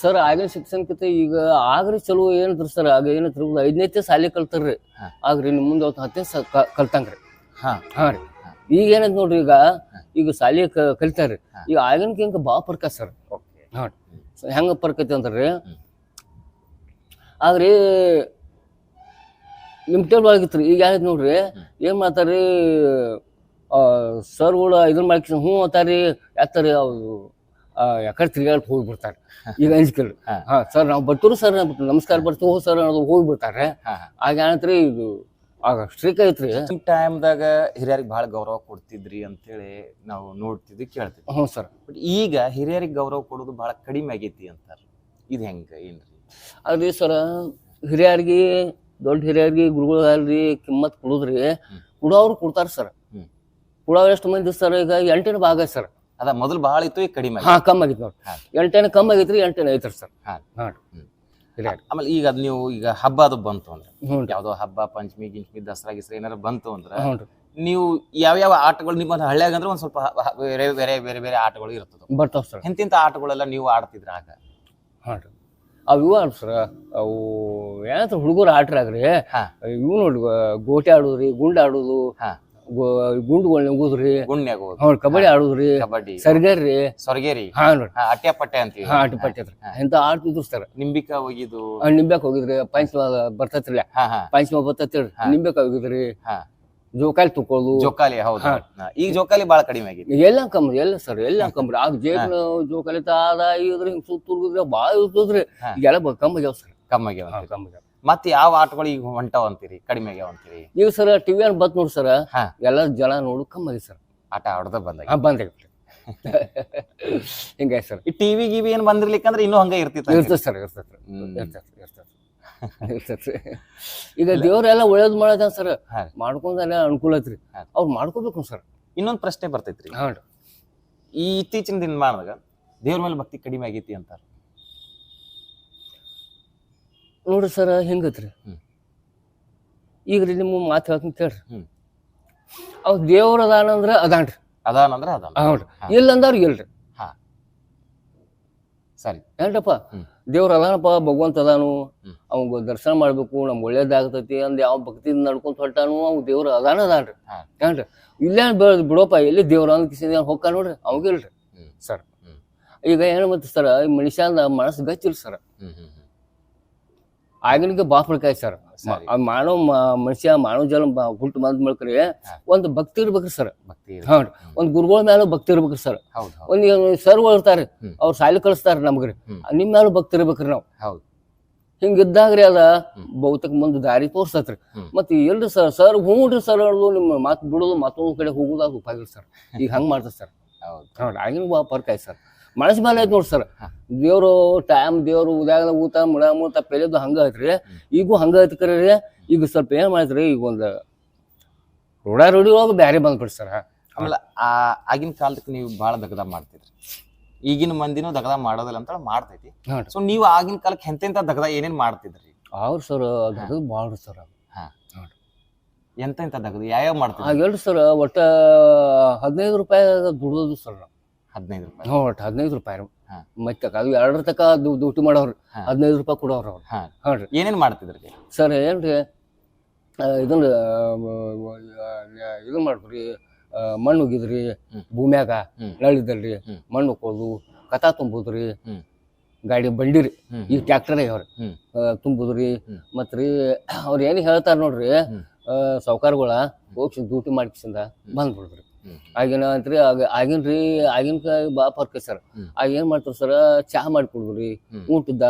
ಸರ್ ಆಗಿನ ಶಿಕ್ಷಣಕ್ಕಿಂತ ಈಗ ಆಗ್ರಿ ಚಲೋ ಏನಂತ್ರಿ ಸರ್. ಆಗ ಏನಂತ್ರಿ ಐದನೇತೆ ಸಾಲಿ ಕಲ್ತಾರ್ರಿ. ಆಗ್ರಿ ನಿಮ್ಮ ಮುಂದೆ ಅವತ್ತು ಹತ್ತನೇ ಸ ಕಲ್ತಂಗ್ರಿ. ಹಾಂ. ಹಾಂ ರೀ. ಈಗ ಏನಂತ ನೋಡ್ರಿ ಈಗ ಈಗ ಸಾಲಿ ಕ- ಕಲಿತಾರ್ರಿ. ಹಾ. ಈಗ ಆಗಿನ ಭಾಳ ಬಾ ಪರ್ಕ ಸರ್. ಓಕೆ ಹೆಂಗ ಪರ್ಕೈತಿ ಅಂತಾರ್ರಿ. ಆದ್ರಿ ಲಿಮಿಟೆಡ್ ಒಳಗಿತ್ರಿ ಈಗ ಏನೈತಿ ನೋಡ್ರಿ? ಏನು ಮಾಡ್ತಾರ್ರಿ? ಸರ್ಗಳು ಇದನ್ನ ಮಾಡಿ ಹ್ಞೂ ಅಂತಾರ್ರಿ. ಯಾಕ್ತಾರಿ ಅವ್ರು ಯಾಕಡೆ ತಿರ್ಗಾಡ್ ಹೋಗ್ಬಿಡ್ತಾರೆ ಈಗ ಅಂಜಿಕೆಲ್ಲ ಹಾ. ಹಾ ಸರ್ ನಾವು ಬರ್ತೀವಿ ಸರ್ ನಮಸ್ಕಾರ ಬರ್ತೀವಿ ಹೋಗಿ ಸರ್ ಅನ್ನೋದು ಹೋಗ್ಬಿಡ್ತಾರೆ ಹಾ. ಆಗ ಏನಂತ್ರಿ ಇದು ಆಗ ಸ್ಟ್ರಿಕ್ ಐತ್ರಿ. ಈ ಟೈಮ್ದಾಗ ಹಿರಿಯರಿಗೆ ಬಹಳ ಗೌರವ ಕೊಡ್ತಿದ್ರಿ ಅಂತೇಳಿ ನಾವು ನೋಡ್ತಿದ್ವಿ ಕೇಳ್ತಿದ್ವಿ. ಹ್ಞೂ ಸರ್. ಬಟ್ ಈಗ ಹಿರಿಯರಿಗೆ ಗೌರವ ಕೊಡೋದು ಬಹಳ ಕಡಿಮೆ ಆಗೈತಿ ಅಂತಾರೆ. ಇದು ಹೆಂಗ ಏನ್ರಿ? ಅಲ್ರಿ ಸರ ಹಿರಿಯರಿಗೆ ದೊಡ್ಡ ಹಿರಿಯರಿಗೆ ಗುರುಗಳಲ್ರಿ ಕಿಮ್ಮತ್ ಕೊಡುದ್ರಿ. ಕೊಡೋವ್ರು ಕೊಡೋರು ಕೊಡ್ತಾರ ಸರ್. ಹ್ಮ್. ಕೊಡೋರು ಎಷ್ಟು ಮಂದಿ ಸರ್ ಈಗ? ಎಂಟನೇ ಭಾಗ ಐತ್ ಸರ್. ಅದ ಮೊದಲು ಬಹಳ ಇತ್ತು ಈಗ ಕಡಿಮೆ ಹಾಂ ಕಮ್ಮಿ ಆಗೈತೆ ನೋಡ್ರಿ. ಎಂಟೇನು ಎಂಟನೇ ಕಮ್ಮಿ ಆಗೈತ್ರಿ ಎಂಟೇನು ಐತ್ರಿ ಸರ್. ಹಾ. ನೋಡಿ ಹ್ಮ್. ಆಮೇಲೆ ಈಗ ಅದ್ ನೀವು ಈಗ ಹಬ್ಬ ಅದು ಬಂತು ಅಂದ್ರೆ ಯಾವ್ದೋ ಹಬ್ಬ ಪಂಚಮಿ ಗಿಂಚಮಿ ದಸರಾ ಗಿಸ್ರಾ ಏನಾರ ಬಂತು ಅಂದ್ರೆ ನೀವು ಯಾವ ಯಾವ್ಯಾವ ಆಟಗಳು ನಿಮ್ಮ ಹಳ್ಳಿಯಾಗ ಅಂದ್ರೆ ಒಂದ್ ಸ್ವಲ್ಪ ಬೇರೆ ಬೇರೆ ಬೇರೆ ಬೇರೆ ಆಟಗಳು ಇರ್ತದೆ ಬರ್ತಾವ ಸರ್. ಎಂತಿಂತ ಆಟಗಳೆಲ್ಲ ನೀವು ಆಡ್ತಿದ್ರ ಆಗ? ಹಾಂ ಅವು ಇವು ಆಡ್ ಸರ್ ಅವು ಏನಂತ ಹುಡುಗರು ಆಟ್ರಾಗ್ರಿ ಹಾ. ಇವು ನೋಡಿ ಗೋಟೆ ಆಡೋದ್ರಿ ಗುಂಡ್ ಆಡೋದು ಹಾ. ಉಗುದ್ರಿ ಗುಂಡ್ ಹೋಗೋದು ಕಬಡ್ಡಿ ಆಡುದ್ರಿ ಕಬಡ್ಡಿ. ಸರ್ಗರ್ರಿ. ಸ್ವರ್ಗೇರಿ. ಹಾ ನೋಡ್ರಿ. ಹಾ, ಅಟ್ಯಾಪಟ್ಟೆ ಅಂತೀವಿ. ಹಾ ಪಟ್ಟಿದ್ರಿ ಹಾ. ಎಂತ ಆಡ್ತಿದ್ರು ಸರ್ ನಿಂಬಿಕ ಹೋಗಿದ್ದು. ನಿಂಬ್ಯಾಕ್ ಹೋಗಿದ್ರಿ ಪಂಚಮ ಬರ್ತೈತ್ರಿ ಹಾ ಹಾ. ಪಂಚಮ ಬರ್ತೈತಿ ಹಾ. ನಿಂಬ್ಯಾಕ್ ಹೋಗಿದ್ರಿ. ಹಾ. ಜೋಕಾಲಿ ತುಕೊಳ್ಳು ಜೋಕಾಲಿ ಹೌದು ಹಾ. ಹಾ, ಈಗ ಜೋಕಾಲಿ ಬಹಳ ಕಡಿಮೆ ಆಗಿದೆ ಎಲ್ಲ ಕಂಬ್ರಿ ಎಲ್ಲ ಸರ್ ಎಲ್ಲ ಕಂಬ್ರಿ ಆಗ ಜೇಬ್ ಜೋಕಾಲಿ ತಾದ ಇದ್ರ ಹಿಂಗ್ ಸುತ್ತ ಬಾಳ ಇರ್ತದ್ರಿ ಹಾ. ಈಗೆಲ್ಲ ಸರ್. ಕಮ್ಮಿ ಆಗ್ಯಾವ ಸರ್ ಕಮ್ಮಿಗೆ ಕಮ್ಮಿ ಆಗ್ಯಾವ. ಮತ್ತೆ ಯಾವ ಆಟಗಳು ಈಗ ಹೊಂಟಾವ ಅಂತೀರಿ? ಕಡಿಮೆ ಆಗ್ಯಾವ ಅಂತೀರಿ? ನೀವು ಸರ್ ಟಿವಿ ಅಲ್ಲಿ ಬತ್ ನೋಡ್ರಿ ಸರ್ ಹಾ. ಎಲ್ಲ ಜನ ನೋಡು ಕಮ್ಮಿ ಸರ್. ಆಟ ಆಡೋದ ಬಂದಾಗ. ಹಾ ಹಿಂಗ ಹಿಂಗಾಗಿ ಸರ್. ಈ ಟಿವಿ ಗಿವಿ ಏನ್ ಬಂದಿರ್ಲಿಕ್ಕಂದ್ರೆ ಇನ್ನೂ ಹಂಗ ಇರ್ತಿತ್ತು ಇರ್ತದೆ ಸರ್ ಹ್ಮ್. ಇರ್ತೈತ್ರಿ ಇರ್ತೈತ್ರಿ ಈಗ ದೇವ್ರೆಲ್ಲ ಒಳ್ಳೇದ್ ಮಾಡದ ಸರ್ ಹಾ. ಮಾಡ್ಕೊಂಡೆಲ್ಲ ಅನುಕೂಲ ಐತ್ರಿ. ಹಾ. ಅವ್ರು ಮಾಡ್ಕೋಬೇಕು ಸರ್? ಇನ್ನೊಂದ್ ಪ್ರಶ್ನೆ ಬರ್ತೈತ್ರಿ. ಹಾ ರೀ ಈ ಇತ್ತೀಚಿನ ದಿನಮಾನದಾಗ ದೇವ್ರ ಮೇಲೆ ಭಕ್ತಿ ಕಡಿಮೆ ಆಗೈತಿ ಅಂತಾರ. ನೋಡ್ರಿ ಸರ್ ಹಿಂಗತ್ರಿ. ಈಗ ರೀ ನಿಮ್ಮ ಮಾತು ಹೇಳ್ತೀನಿ ಕೇಳ್ರಿ. ಅವ್ ದೇವ್ರ ಅದಾನ ಅಂದ್ರೆ ಅದಾನ್ರಿ ಅದಾನಂದ್ರ ಹೌನ್ರಿ ಹಾ. ಇಲ್ಲ ಅಂದವ್ರ ಇಲ್ರಿ ಸರಿ. ಏನ್ರಪ್ಪ. ದೇವ್ರ ಅದಾನಪ್ಪ ಭಗವಂತ ಅದಾನು. ಅವಂಗ ದರ್ಶನ ಮಾಡ್ಬೇಕು ನಮ್ಗೆ ಒಳ್ಳೇದಾಗತೈತಿ ಅಂದ್ ಯಾವ ಭಕ್ತಿಯಿಂದ ನಡ್ಕೊಂತ ಹೊರಟಾನು ಅವ್ ದೇವ್ರ ಅದಾನ ಅದಾನ್ರಿ. ಏನ್ರಿ? ಇಲ್ಲೇ ಬೆಳೆದ್ ಬಿಡೋಪ್ಪ ಎಲ್ಲಿ ದೇವ್ರ ಅಂದ್ ಕಿಸಿದ ಹೊಕ್ಕ ನೋಡ್ರಿ? ಅವಾಗ ಇಲ್ರಿ. ಸರ್. ಈಗ ಏನು ಮತ್ತೆ ಸರ್ ಮನುಷ್ಯನ ಮನಸ್ಸು ಗಚ್ಚಿಲ್ ಸರ್. ಆಗಿನಿಗೆ ಬಾಪಡ್ಕಾಯಿ ಸರ್. ಮಾನವ ಮನುಷ್ಯ ಮಾನವ ಜನ ಬ- ಹುಟ್ಟು ಬಂದ್ ಮಳ್ಕ್ರಿ ಒಂದು ಭಕ್ತಿ ಇರ್ಬೇಕ್ರಿ ಸರ್. ಭಕ್ತಿ ಒಂದು ಒಂದ್ ಗುರುಗಳ ಮೇಲೆ ಭಕ್ತಿ ಇರ್ಬೇಕ್ರಿ ಸರ್. ಒಂದ್ ಸರ್ ಇರ್ತಾರೆ. ಅವ್ರ ಸಾಲಿ ಕಳಿಸ್ತಾರ ನಮ್ಗ್ರಿ. ನಿಮ್ ಮೇಲೆ ಭಕ್ತಿ ಇರ್ಬೇಕ್ರಿ ನಾವು. ಹೌದು. ಹಿಂಗಿದ್ದಾಗ್ರಿ ಅದ. ಬಹುತೇಕ ಮುಂದೆ ದಾರಿ ತೋರ್ಸತ್ರಿ. ಮತ್ ಮತ್ತೆ ಎಲ್ರಿ ಸರ್ ಸರ್ ಹ್ಞೂನ್ರಿ ಸರ್ ಅನ್ನೋದು ನಿಮ್ಮ ಮಾತು ಬಿಡೋದು ಮತ್ತೊಂದು ಕಡೆ ಹೋಗುದ ಉಪಾಯ ಸರ್. ಈಗ ಹಂಗ್ ಮಾಡ್ತಾರೆ ಸರ್. ಹೌದು. ಆಗಿನ ಬಾ ಫರ್ಕ್ ಆಯ್ತು ಸರ್. ಮನಸ್ ಮೇಲೆ ಐತೆ ನೋಡಿ ಸರ್. ದೇವ್ರು ಟೈಮ್ ದೇವ್ರು ಉದಾಗ ಊತ ಮುಡ ಮೂತ ಪೆಲೆದು ಹಂಗ ಐತ್ರಿ. ಈಗೂ ಹಂಗ ಐತಿ ಕರೆ ಈಗ ಸ್ವಲ್ಪ ಏನ್ ಮಾಡಿದ್ರಿ ಈಗ ಒಂದು ರೋಡ ರೋಡಿ ಒಳಗೆ ಬ್ಯಾರೆ ಬಂದ್ಬಿಡ್ರಿ ಸರ್. ಆಮೇಲೆ ಆ ಆಗಿನ ಕಾಲಕ್ಕೆ ನೀವು ಬಹಳ ದಗದ ಮಾಡ್ತಿದ್ರಿ. ಈಗಿನ ಮಂದಿನೂ ದಗದ ಮಾಡೋದಿಲ್ಲ ಅಂತ ಮಾಡ್ತೈತಿ. ಸೊ ನೀವು ಆಗಿನ ಕಾಲಕ್ಕೆ ಎಂತೆಂತ ದಗದ ಏನೇನ್ ಮಾಡ್ತಿದ್ರಿ? ಅವ್ರು ಸರ್ ದಗದ ಮಾಡ್ರಿ ಸರ್. ಎಂತೆಂತ ದಗದ ಯಾವ್ಯಾವ ಮಾಡ್ತಾರೆ ಹೇಳ್ರಿ ಸರ್ ಒಟ್ಟ ಹದಿನೈದು ರೂಪಾಯಿ ದುಡ್ದದು ಸರ್. ಹದಿನೈದು ರೂಪಾಯಿ ಒಟ್ಟು ಹದಿನೈದು ರೂಪಾಯಿ ರೀ. ಮತ್ತೆ ಅದು ಎರಡರ ತಕ ಡ್ಯೂಟಿ ಮಾಡೋರು. ಹದಿನೈದು ರೂಪಾಯಿ ಕೊಡೋರು ಅವ್ರು ಹಾಂ ರೀ ಏನೇನ್ ಮಾಡ್ತಿದ್ರಿ ಸರ್ ಏನ್ರಿ ಆ, ಇದನ್ನ ಇದನ್ನ ರೀ ಮಣ್ಣು ಉಗಿದ್ರಿ. ಭೂಮ್ಯಾಗ. ನಳಿದಲ್ರಿ ಮಣ್ಣು ಉಕ್ಕೋದು ಕಥಾ ತುಂಬುದ್ರಿ ಗಾಡಿ ಬಂಡಿರಿ ಈ ಟ್ಯಾಕ್ಟರ್ ಅವ್ರಿ. ತುಂಬುದ್ರಿ. ಮತ್ರಿ ಅವ್ರು ಏನು ಹೇಳ್ತಾರೆ ನೋಡ್ರಿ ಸೌಕಾರ್ಗಳ ಸಾವುಕಾರಗಳ ಹೋಗಿ ಡ್ಯೂಟಿ ಮಾಡ್ಕಿಸಿಂದ ಬಂದ್ಬಿಡ್ರಿ. ಆಗಿನ ಅಂತ್ರಿ ಆಗ ಆಗಿನ ರೀ ಆಗಿನ ಬಾ ಫರ್ಕ ಸರ್. ಆಗ ಏನ್ ಮಾಡ್ತಾರ ಸರ್ ಚಹಾ ಮಾಡಿ. ಊಟದ.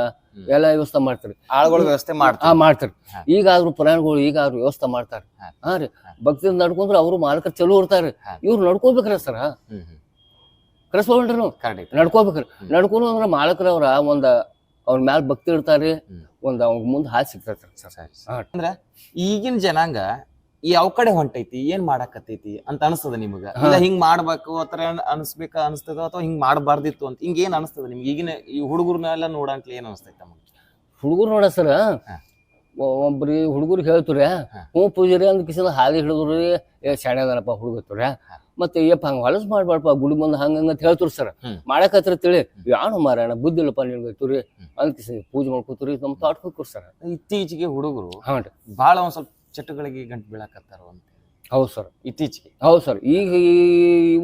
ಎಲ್ಲ ವ್ಯವಸ್ಥೆ ಮಾಡ್ತಾರೆ. ಆಳುಗಳ ವ್ಯವಸ್ಥೆ ಮಾಡ್ತಾರೆ. ಮಾಡ್ತಾರೆ. ಆದ್ರೂ ಈಗಾದ್ರೂ ಪ್ರಯಾಣಗಳು ಈಗಾದ್ರೂ ವ್ಯವಸ್ಥೆ ಮಾಡ್ತಾರೆ. ಹಾ. ರೀ. ಭಕ್ತಿಯಿಂದ ನಡ್ಕೊಂಡ್ರೆ ಅವರು ಮಾಲಕರು ಚಲೋ ಇರ್ತಾರೆ. ಇವ್ರು ನಡ್ಕೋಬೇಕ್ರ ಸರ್. ಕರೆಸ್ಕೊಂಡ್ರು ನಾವು? ನಡ್ಕೋಬೇಕ್ರಿ. ನಡ್ಕೊಂಡು ಅಂದ್ರೆ ಮಾಲಕರವ್ರ ಒಂದ ಅವ್ರ ಮ್ಯಾಲ ಭಕ್ತಿ ಇರ್ತಾರೆ. ಒಂದ್ ಅವ್ರ ಮುಂದೆ ಹಾಲು ಸಿಗ್ತೈತೆ ಸರ್. ಸರಿ ಅಂದ್ರ ಈಗಿನ ಜನಾಂಗ ಯಾವ ಕಡೆ ಹೊಂಟೈತಿ ಏನ್ ಮಾಡಾಕತ್ತೈತಿ ಅಂತ ಅನಿಸ್ತದ ನಿಮಗ. ಇಲ್ಲ ಹಿಂಗ್ ಮಾಡ್ಬೇಕು ಆತರ ಅನ್ಸ್ಬೇಕ ಅನಿಸ್ತದ ಅಥವಾ ಹಿಂಗ್ ಮಾಡಬಾರ್ದಿತ್ತು ಅಂತ ಹಿಂಗ ಏನ್ ಅನಿಸ್ತದ ನಿಮ್ಗೆ ಈಗಿನ ಈ ಹುಡುಗರ್ನೆಲ್ಲ ನೋಡಂಕ್ಲಿ ಏನ್ ಅನಿಸ್ತೈತಿ ನಮಗೆ ಹುಡುಗರು ನೋಡ ಸರ್. ಒಬ್ರಿ ಹುಡುಗರು ಹೇಳ್ತಾರೆ ಹಾ. ಹ್ಞೂ ಪೂಜಾರಿ ಅಂದ ಕಿಸಿನ ಹಾಲಿ ಹಿಡಿದ್ರು ಏ ಶಾಣ್ಯದನಪ್ಪ ಹುಡುಗತ್ತವ್ರ ಹಾ. ಮತ್ತೆ ಏಪ್ಪ ಹಂಗ ಹೊಲಸ್ ಮಾಡ್ಬಾರ್ಪ ಗುಡಿ ಬಂದ್ ಹಂಗ ಹಂಗ ಅಂತ ಹೇಳ್ತಾರೆ ಸರ್ ಮಾಡಕ್ ಮಾಡಕತ್ರ ತಿಳಿ ಯಾನು ಮಾರಾಯಣ ಬುದ್ಧಿ ಇಲ್ಲಪ್ಪ ನಿನ್ಗೆ ತುರಿ ಹ್ಮ್. ಅಂದ ಕಿಸಿ ಪೂಜೆ ಮಾಡ್ಕೋತೀರಿ ನಮ್ಮ ತಾಟ್ ಹೋಗ್ಕೊರ್ ಸರ್ ಇತ್ತೀಚೆಗೆ ಹುಡುಗರು ಹಾಂ ಬಹಳ ಒಂದ್ ಸ್ವಲ್ಪ ಚಟಗಳಿಗೆ ಗಂಟು ಬೀಳಾಕತ್ತಾರ ಅಂತ ಹೌದು ಸರ್. ಇತ್ತೀಚೆಗೆ. ಹೌದು ಸರ್. ಈಗ ಈ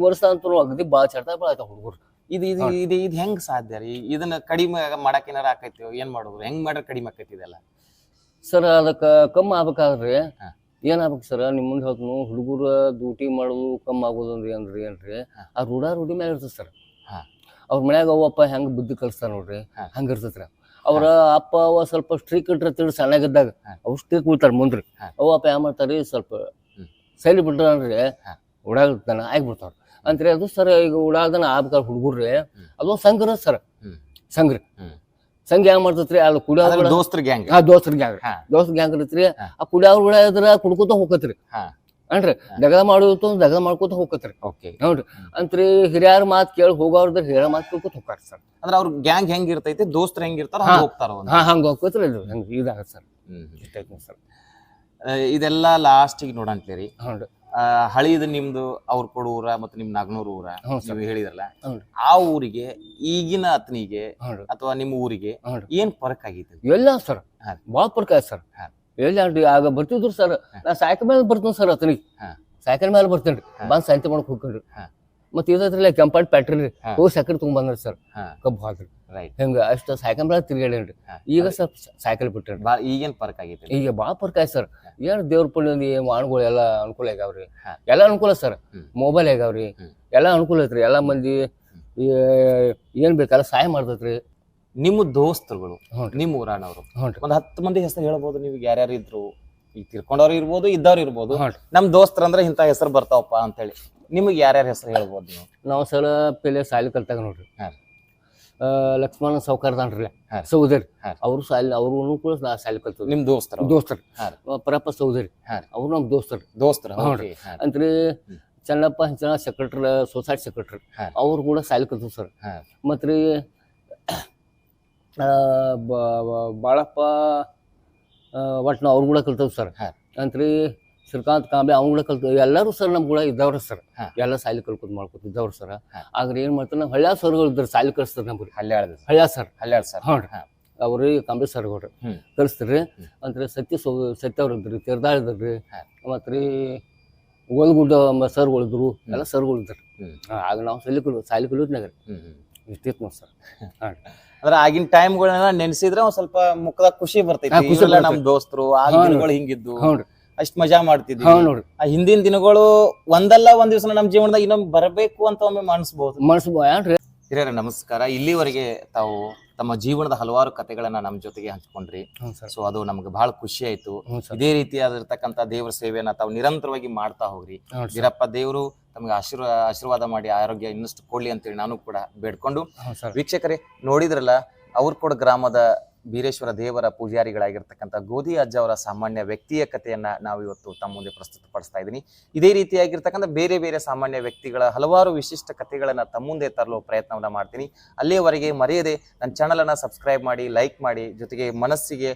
ವರ್ಷ ಅಂತೂ ಅಗದಿ ಭಾಳ ಚಡ್ತಾ ಬೀಳಾಯ್ತ ಹುಡುಗರು. ಇದು ಇದು ಇದು ಇದು ಹೆಂಗ್ ಸಾಧ್ಯ ರೀ? ಇದನ್ನ ಕಡಿಮೆ ಮಾಡಕ್ ಏನಾರ ಆಕೈತಿ ಏನ್ ಮಾಡೋದು ಹೆಂಗ್ ಮಾಡ್ರೆ ಕಡಿಮೆ ಆಕೈತಿ ಇದೆಲ್ಲ? ಸರ್ ಅದಕ್ಕೆ ಕಮ್ಮಿ ಆಗ್ಬೇಕಾದ್ರೆ ಏನು ಏನಾಗ್ಬೇಕು ಸರ್? ನಿಮ್ಮ ಮುಂದೆ ಹೇಳ್ತು ಹುಡುಗರ ಡ್ಯೂಟಿ ಮಾಡೋದು ಕಮ್ಮಿ ಆಗೋದು ಅಂದ್ರೆ ಏನ್ರಿ? ಏನ್ರಿ ಆ ರೂಢ ರೂಢಿ ಮೇಲೆ ಇರ್ತದೆ ಸರ್. ಹಾಂ. ಅವ್ರ ಮನ್ಯಾಗ ಅವಪ್ಪ ಹೆಂಗ್ ಬುದ್ಧಿ ಕಲಿಸ್ತಾರ ನೋಡ್ರಿ. ಹಂಗ ಇರ್ತೈತ್ರಿ ಅವ್ರ ಅಪ್ಪ ಅವ ಸ್ವಲ್ಪ ಸ್ಟ್ರಿಕ್ ಇಟ್ಟಿರ್ತೀವಿ ಸಣ್ಣಗಿದ್ದಾಗ. ಅವ್ ಸ್ಟ್ರಿಕ್ ಬಿಡ್ತಾರ ಮುಂದ್ರಿ. ಅವ ಅಪ್ಪ ಏನ್ ಮಾಡ್ತಾರಿ ಸ್ವಲ್ಪ. ಸೈಲಿ ಬಿಟ್ಟಾನ್ರಿ ಹಾ. ಉಡಾಗ್ತಾನ ಆಗ್ಬಿಡ್ತಾರ ಅಂತ್ರಿ ಅದು ಸರ್ ಈಗ ಉಡಾಗ್ದಾನ ಆಗ್ಬೇಕಾದ್ರೆ ಹುಡುಗರ್ರಿ ಅದು ಸಂಘರ ಸರ್. ಹ್ಮ್. ಸಂಘ ಹೆಂಗ್ ಮಾಡ್ತೈತ್ರಿ? ಅಲ್ಲಿ ಕುಡಿಯೋ ದೋಸ್ತ್ರ ಗ್ಯಾಂಗ್. ಹಾ ದೋಸ್ತರ ಗ್ಯಾಂಗ್ ದೋಸ್ತ್ರ ದೋಸ್ತ ಗ್ಯಾಂಗ್ ಇರ್ತ್ರಿ ಆ ಕುಡಿಯೋ ಉಡಾದ್ರ ಕುಡ್ಕೋತ ಹೋಗತ್ರಿ ಹಾ. ಅನ್ರಿ. ದಗದ ಮಾಡೋದು ದಗದ ಮಾಡ್ಕೋತ ಹೋಗತ್ರಿ ಓಕೆ ನೋಡ್ರಿ ಅಂತ್ರಿ ಹಿರಿಯರ ಮಾತು ಕೇಳಿ ಹೋಗೋರ್ದ್ರ ಹಿರಿಯರ ಮಾತು ಕೇಳ್ಕೊತ ಹೋಗ್ತಾರ ಸರ್. ಅಂದ್ರೆ ಅವ್ರ ಗ್ಯಾಂಗ್ ಹೆಂಗ್ ಇರ್ತೈತಿ ದೋಸ್ತರ ಹೆಂಗ್ ಇರ್ತಾರ. ಹಂಗ್ ಹೋಗ್ತಾರ ಅವ್ರು. ಹಾ ಹಂಗ ಹೋಗ್ಕೋತ್ರಿ ಇದು ಹಂಗ ಇದಾಗತ್ತೆ ಸರ್. ಇಷ್ಟೈತಿ ಸರ್. ಆ, ಇದೆಲ್ಲ ಲಾಸ್ಟಿಗೆ ನೋಡಂತ್ಲೇರಿ ಹ್ಞೂ ರೀ. ಹಳಿದು ನಿಮ್ದು ಅವ್ರ ಕೊಡು ಊರ ಮತ್ತೆ ನಿಮ್ ನಾಗನೂರ್ ಊರ ಹ್ಞೂ ಸರ್. ನೀವು ಹೇಳಿದ್ರಲ್ಲ. ಆ ಊರಿಗೆ ಈಗಿನ ಅತ್ನಿಗೆ ಹ್ಞೂ ಅಥವಾ ನಿಮ್ಮ ಊರಿಗೆ ಹ್ಞೂ ಏನ್ ಫರ್ಕ್ ಆಗೈತಿ? ಎಲ್ಲ ಸರ್ ಬಹಳ ಭಾಳ ಪರ್ಕ ಸರ್. ಹಾ. ಎಲ್ಲಿ ಆಗ ಬರ್ತಿದ್ರು ಸರ್ ನಾ ಸೈಕಲ್ ಮೇಲೆ ಬರ್ತೀನಿ ಸರ್ ಅತನಿಗೆ ಹಾ. ಸೈಕಲ್ ಮೇಲೆ ಬರ್ತೇನೆ. ರೀ ಬಂದು ಸಂತೆ ಮಾಡಕ್ ಹೋಗ್ಕೊಂಡ್ರಿ. ಮತ್ತೆ ಇದೈತ್ರಲ್ಲ ಕೆಂಪಾಡ್ ಪ್ಯಾಟ್ರಿ ರೀ. ಹೋಗಿ ಸಕ್ಕರೆ ತಗೊಂಡ್ ಬಂದ್ರಿ ಸರ್ ಹಾ. ಕಬ್ಬು ಹಾಕ್ರಿ. ಹಿಂಗ ಅಷ್ಟ ಸೈಕಲ್ ಮೇಲೆ ತಿರ್ಗಾಡೇನ್ರಿ. ಈಗ ಸ್ವಲ್ಪ ಸೈಕಲ್ ಬಿಟ್ಟೇನ್ರಿ. ಬಾ ಈಗೇನು ಫರ್ಕ್ ಆಗೈತಿ ಈಗ ಭಾಳ ಫರ್ಕ್ ಆಯ್ತು ಸರ್ ಏನ್ ದೇವ್ರ ಪುಣ್ಯದಿ ಮಾನ್ಗಳು ಎಲ್ಲ ಅನುಕೂಲ ಆಗ್ಯಾವ್ರಿ. ಎಲ್ಲ ಅನುಕೂಲ ಸರ್ ಮೊಬೈಲ್ ಆಗ್ಯಾವ್ರಿ. ಎಲ್ಲ ಅನುಕೂಲ ಐತ್ರಿ. ಎಲ್ಲ ಮಂದಿ ಏನ್ ಬೇಕಲ್ಲ ಸಹಾಯ ಮಾಡ್ತೈತ್ರಿ. ನಿಮ್ಮ ದೋಸ್ತರುಗಳು ನಿಮ್ಮ ಊರಾನವರು. ಒಂದ್ ಹತ್ತು ಮಂದಿ ಹೆಸರು ಹೇಳ್ಬೋದು ನೀವು ಯಾರ್ಯಾರು ಇದ್ರು. ಈಗ ತಿರ್ಕೊಂಡವ್ರು ಇರ್ಬೋದು ಇದ್ದವ್ರು ಇರ್ಬೋದು. ನಮ್ ದೋಸ್ತರ ಅಂದ್ರೆ ಇಂತ ಹೆಸರು ಬರ್ತಾವಪ್ಪ ಅಂತ ಹೇಳಿ ನಿಮಗೆ ಯಾರ್ಯಾರ ಹೆಸರು ಹೇಳ್ಬೋದು ನೀವು? ನಾವು ಸಲ ಪೆಲೆ ಸಾಲಿ ಕಲ್ತಾಗ ನೋಡ್ರಿ. ಲಕ್ಷ್ಮಣ ಸೌಕರ್ದಾನ್ರಿ. ಸೌದರಿ. ಅವರು ಸಾಲಿ ಅವ್ರು ಕೂಡ ಸಾಲಿ ಕಲ್ತವ್ರಿ. ನಿಮ್ ದೋಸ್ತರು ದೋಸ್ತರ್. ಪರಪ್ಪ ಸೌದರಿ. ಅವ್ರು ನಮ್ ದೋಸ್ತರು. ದೋಸ್ತರ ನೋಡ್ರಿ ಅಂತ್ರಿ ಚನ್ನಪ್ಪ ಹಂಚನ ಸೆಕ್ರೆಟ್ರಿ ಸೊಸೈಟಿ ಸೆಕ್ರೆಟ್ರಿ. ಅವ್ರು ಕೂಡ ಸಾಲಿ ಕಲ್ತು ಸರ್. ಮತ್ತೆ ಮತ್ರಿ ಬಾಳಪ್ಪ ಒಟ್ಟು ನಾವು ಅವ್ರ ಕೂಡ ಕಲ್ತೇವೆ ಸರ್. ಅಂತ ಅಂತ್ರಿ ಶ್ರೀಕಾಂತ್ ಕಾಂಬೆ ಅವ್ನ ಕೂಡ ಕಲ್ತು ಎಲ್ಲರೂ ಸರ್ ನಮ್ಮ ಕೂಡ ಇದ್ದವ್ರ ಸರ್. ಎಲ್ಲ ಸಾಲಿ ಕಲ್ಕೊತ ಮಾಡ್ಕೊತ ಇದ್ದವ್ರು ಸರ್. ಹಾ. ಆದ್ರೆ ಏನು ಮಾಡ್ತಾರೆ ನಾವು ಹಳ್ಳ್ಯ ಸರ್ಗಳು ಇದ್ರು ಸಾಲಿ ಕಲಿಸ್ತಾರೆ ನಮ್ಗೆ ಹಳ್ಯಾಳದ ಹಳ್ಳ್ಯ ಸರ್. ಹಳ್ಯಾಳ ಸರ್. ಹ್ಞೂ ಹಾ. ಅವ್ರು ಕಾಂಬೆ ಸರ್ಗಳು. ಕಲಿಸ್ತಾರೆ ಅಂತ ಅಂದ್ರೆ ಸತ್ಯ ಸೋ ಸತ್ಯ ಅವ್ರು ಇದ್ರಿ ತೀರ್ದಾಳ್ ಇದ್ರಿ. ಹಾ. ಮತ್ತೆ ರೀ ಗೋಲ್ಗುಡ್ಡ ಸರ್ಗಳು ಇದ್ದರು ಎಲ್ಲ ಸರ್ಗಳು ಇದ್ದರು ಆಗ ನಾವು ಸಾಲಿ ಕಲಿ ಸಾಲಿ ಕಲಿಯೋದ್ನಾಗ. ಇಷ್ಟಿತ್ತು ನೋಡಿ ಸರ್. ಅಂದ್ರೆ ಆಗಿನ ಟೈಮ್ಗಳನ್ನ ನೆನ್ಸಿದ್ರೆ ಒಂದ್ ಸ್ವಲ್ಪ ಮುಖದಾಗ ಖುಷಿ ಬರ್ತೈತಿ. ಖುಷಿ ನಮ್. ದೋಸ್ತರು ಆ ದಿನಗಳು ಹಿಂಗಿದ್ದು ಅಷ್ಟ್ ಮಜಾ ಮಾಡ್ತಿದ್ವಿ. ನೋಡ್ರಿ ಆ ಹಿಂದಿನ ದಿನಗಳು ಒಂದಲ್ಲ ಒಂದ್ ದಿವಸ ನಮ್ ಜೀವನದಾಗ ಇನ್ನೊಮ್ಮೆ ಬರಬೇಕು ಅಂತ ಒಮ್ಮೆ ಏನ್ರಿ? ಹಿರಿಯರ ನಮಸ್ಕಾರ. ಇಲ್ಲಿವರೆಗೆ ತಾವು ತಮ್ಮ ಜೀವನದ ಹಲವಾರು ಕಥೆಗಳನ್ನ ನಮ್ಮ ಜೊತೆಗೆ ಹಂಚ್ಕೊಂಡ್ರಿ. ಸೊ ಅದು ನಮ್ಗೆ ಬಹಳ ಖುಷಿ ಆಯ್ತು. ಇದೇ ರೀತಿಯಾದಿರ್ತಕ್ಕಂಥ ದೇವರ ಸೇವೆಯನ್ನ ತಾವು ನಿರಂತರವಾಗಿ ಮಾಡ್ತಾ ಹೋಗ್ರಿ. ವೀರಪ್ಪ ದೇವರು ತಮಗೆ ಆಶೀರ್ವಾದ ಆಶೀರ್ವಾದ ಮಾಡಿ ಆರೋಗ್ಯ ಇನ್ನಷ್ಟು ಕೊಡ್ಲಿ ಅಂತೇಳಿ ನಾನು ಕೂಡ ಬೇಡ್ಕೊಂಡು ವೀಕ್ಷಕರೇ ನೋಡಿದ್ರಲ್ಲ ಅವ್ರಕೋಡ್ ಗ್ರಾಮದ ಬೀರೇಶ್ವರ ದೇವರ ಪೂಜಾರಿಗಳಾಗಿರ್ತಕ್ಕಂಥ ಗೋಧಿ ಅಜ್ಜ ಅವರ ಸಾಮಾನ್ಯ ವ್ಯಕ್ತಿಯ ಕಥೆಯನ್ನ ನಾವು ಇವತ್ತು ತಮ್ಮ ಮುಂದೆ ಪ್ರಸ್ತುತಪಡಿಸ್ತಾ ಇದ್ದೀನಿ. ಇದೇ ರೀತಿಯಾಗಿರ್ತಕ್ಕಂಥ ಬೇರೆ ಬೇರೆ ಸಾಮಾನ್ಯ ವ್ಯಕ್ತಿಗಳ ಹಲವಾರು ವಿಶಿಷ್ಟ ಕಥೆಗಳನ್ನು ತಮ್ಮ ಮುಂದೆ ತರಲು ಪ್ರಯತ್ನವನ್ನ ಮಾಡ್ತೀನಿ. ಅಲ್ಲಿಯವರೆಗೆ ಮರೆಯದೆ ನನ್ನ ಚಾನಲ್ ಅನ್ನ ಸಬ್ಸ್ಕ್ರೈಬ್ ಮಾಡಿ ಲೈಕ್ ಮಾಡಿ, ಜೊತೆಗೆ ಮನಸ್ಸಿಗೆ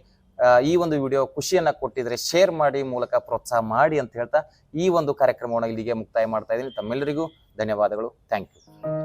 ಈ ಒಂದು ವಿಡಿಯೋ ಖುಷಿಯನ್ನ ಕೊಟ್ಟಿದ್ರೆ ಶೇರ್ ಮಾಡಿ ಮೂಲಕ ಪ್ರೋತ್ಸಾಹ ಮಾಡಿ ಅಂತ ಹೇಳ್ತಾ ಈ ಒಂದು ಕಾರ್ಯಕ್ರಮವನ್ನು ಇಲ್ಲಿಗೆ ಮುಕ್ತಾಯ ಮಾಡ್ತಾ ಇದ್ದೀನಿ. ತಮ್ಮೆಲ್ಲರಿಗೂ ಧನ್ಯವಾದಗಳು. Thank you